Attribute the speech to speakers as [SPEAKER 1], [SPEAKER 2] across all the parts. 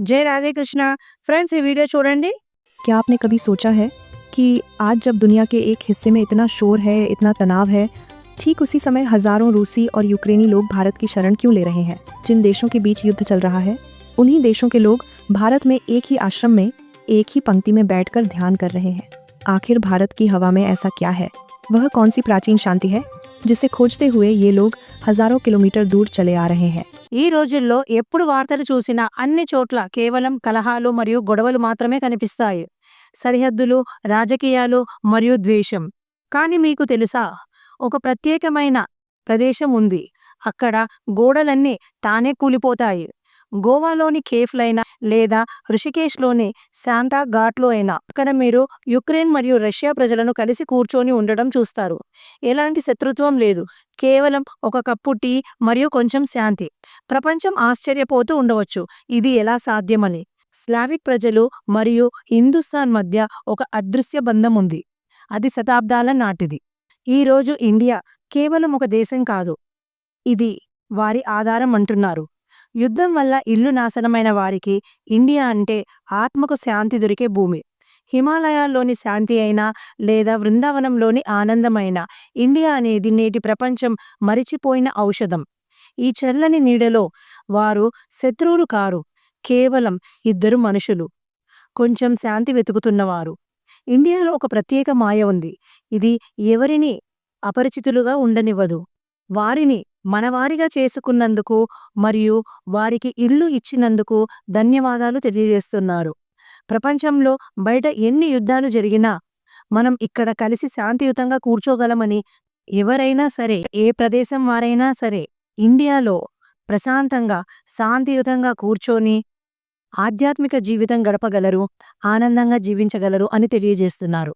[SPEAKER 1] జై రాధే కృష్ణ ఫ్రెండ్స్ ఈ వీడియో చూడండి
[SPEAKER 2] क्या आपने कभी सोचा है कि आज जब दुनिया के एक हिस्से में इतना शोर है इतना तनाव है ठीक उसी समय हजारों रूसी और यूक्रेनी लोग भारत की शरण क्यों ले रहे हैं जिन देशों के बीच युद्ध चल रहा है उन्हीं देशों के लोग भारत में एक ही आश्रम में एक ही पंक्ति में बैठकर ध्यान कर रहे हैं आखिर भारत की हवा में ऐसा क्या है वह कौन सी प्राचीन शांति है जिसे खोजते हुए ये लोग हजारों किलोमीटर दूर चले आ रहे हैं
[SPEAKER 1] ఈ రోజుల్లో ఎప్పుడు వార్తలు చూసినా అన్ని చోట్ల కేవలం కలహాలు మరియు గొడవలు మాత్రమే కనిపిస్తాయి. సరిహద్దులు రాజకీయాలు మరియు ద్వేషం. కానీ మీకు తెలుసా? ఒక ప్రత్యేకమైన ప్రదేశం ఉంది. అక్కడ గోడలన్నీ తానే కూలిపోతాయి. గోవాలోని కేఫ్లైనా లేదా ఋషికేశ్లోని శాంతా ఘాట్లో అయినా. అక్కడ మీరు యుక్రెయిన్ మరియు రష్యా ప్రజలను కలిసి కూర్చొని ఉండడం చూస్తారు. ఎలాంటి శత్రుత్వం లేదు. కేవలం ఒక కప్పు టీ మరియు కొంచెం శాంతి. ప్రపంచం ఆశ్చర్యపోతూ ఉండవచ్చు. ఇది ఎలా సాధ్యమని. స్లావిక్ ప్రజలు మరియు హిందుస్థాన్ మధ్య ఒక అదృశ్య బంధం ఉంది. అది శతాబ్దాల నాటిది. ఈ రోజు ఇండియా కేవలం ఒక దేశం కాదు. ఇది వారి ఆధారం అంటున్నారు. యుద్ధం వల్ల ఇల్లు నాశనమైన వారికి ఇండియా అంటే ఆత్మకు శాంతి దొరికే భూమి. హిమాలయాల్లోని శాంతి అయినా లేదా బృందావనంలోని ఆనందమైన ఇండియా అనేది నేటి ప్రపంచం మరిచిపోయిన ఔషధం. ఈ చల్లని నీడలో వారు శత్రువులు కారు. కేవలం ఇద్దరు మనుషులు. కొంచెం శాంతి వెతుకుతున్నవారు. ఇండియాలో ఒక ప్రత్యేక మాయ ఉంది. ఇది ఎవరిని అపరిచితులుగా ఉండనివ్వదు. వారిని మనవారిగా చేసుకున్నందుకు మరియు వారికి ఇల్లు ఇచ్చినందుకు ధన్యవాదాలు తెలియజేస్తున్నారు. ప్రపంచంలో బయట ఎన్ని యుద్ధాలు జరిగినా మనం ఇక్కడ కలిసి శాంతియుతంగా కూర్చోగలమని ఎవరైనా సరే ఏ ప్రదేశం వారైనా సరే ఇండియాలో ప్రశాంతంగా శాంతియుతంగా కూర్చొని ఆధ్యాత్మిక జీవితం గడపగలరు ఆనందంగా జీవించగలరు అని తెలియజేస్తున్నారు.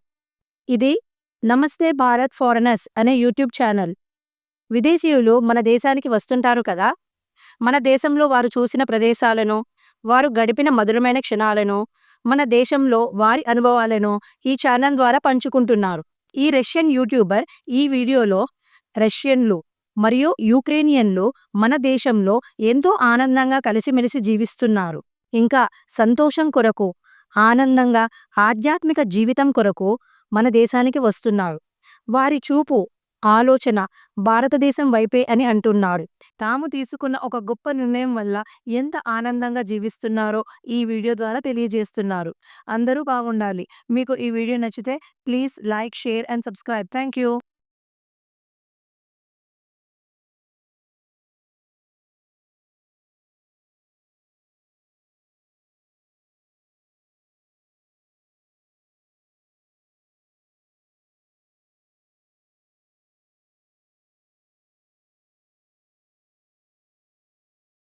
[SPEAKER 1] ఇది నమస్తే భారత్ ఫారెనర్స్ అనే యూట్యూబ్ ఛానల్. విదేశీయులు మన దేశానికి వస్తుంటారు కదా? మన దేశంలో వారు చూసిన ప్రదేశాలను వారు గడిపిన మధురమైన క్షణాలను మన దేశంలో వారి అనుభవాలను ఈ ఛానల్ ద్వారా పంచుకుంటున్నారు. ఈ రష్యన్ యూట్యూబర్ ఈ వీడియోలో రష్యన్లు మరియు యూక్రేనియన్లు మన దేశంలో ఎంతో ఆనందంగా కలిసిమెలిసి జీవిస్తున్నారు. ఇంకా సంతోషం కొరకు ఆనందంగా ఆధ్యాత్మిక జీవితం కొరకు మన దేశానికి వస్తున్నారు. వారి చూపు ఆలోచన భారతదేశం వైపే అని అంటున్నారు. తాము తీసుకున్న ఒక గొప్ప నిర్ణయం వల్ల ఎంత ఆనందంగా జీవిస్తున్నారో ఈ వీడియో ద్వారా తెలియజేస్తున్నారు. అందరూ బాగుండాలి. మీకు ఈ వీడియో నచ్చితే please like share and subscribe. Thank you